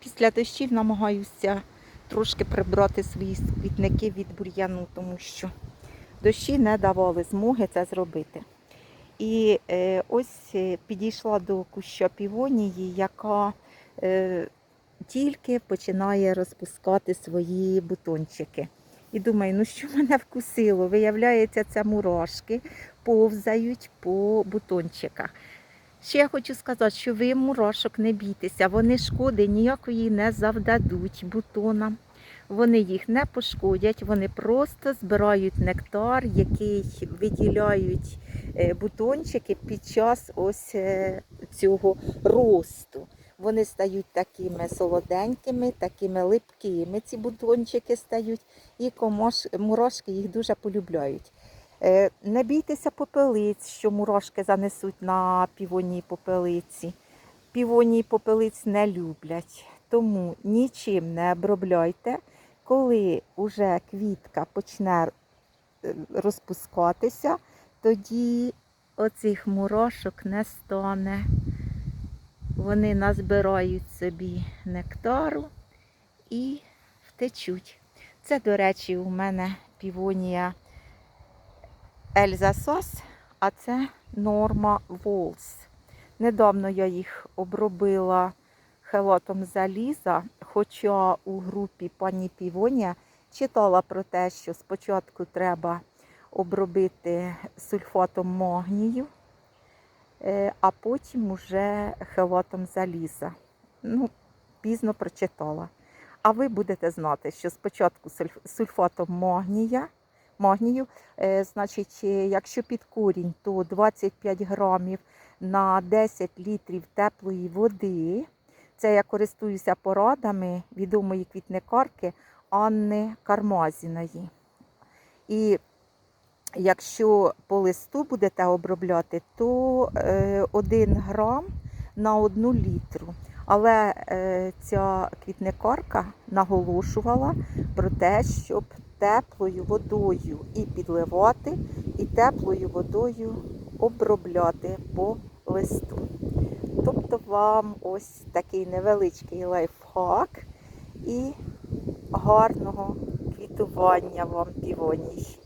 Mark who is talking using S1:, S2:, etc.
S1: після дощів намагаюся трошки прибрати свої квітники від бур'яну, тому що дощі не давали змоги це зробити. І е, ось е, підійшла до куща півонії, яка е, тільки починає розпускати свої бутончики. І думаю, ну що мене вкусило? Виявляється, це мурашки повзають по бутончиках. Ще я хочу сказати, що ви мурашок не бійтеся, вони шкоди ніякої не завдадуть бутонам. Вони їх не пошкодять, вони просто збирають нектар, який виділяють е, бутончики під час ось е, цього росту. Вони стають такими солоденькими, такими липкими. Ці бутончики стають, і комаш, мурашки їх дуже полюбляють. Е, Не бійтеся попелиць, що мурашки занесуть на півоній попелиці. Півоній попелиць не люблять, тому нічим не обробляйте. Коли вже квітка почне е, розпускатися, тоді оцих мурашок не стане. Вони назбирають собі нектару і втечуть. Це, до речі, у мене півонія Ельза Сос, а це Норма Волс. Недавно я їх обробила хелатом заліза, хоча у групі пані Півонія читала про те, що спочатку треба обробити сульфатом магнію, е, а потім уже хелатом заліза. Ну, пізно прочитала. А ви будете знати, що спочатку сульфатом магнія, магнію, е, значить, е, якщо під корінь, то 25 грамів на 10 літрів теплої води. Це я користуюся порадами відомої квітникарки Анни Кармазіної. І якщо по листу будете обробляти, то 1 грам на 1 літру. Але е, ця квітникарка наголошувала про те, щоб теплою водою і підливати, і теплою водою обробляти по листу. Тобто вам ось такий невеличкий лайфхак і гарного квітування вам півоній.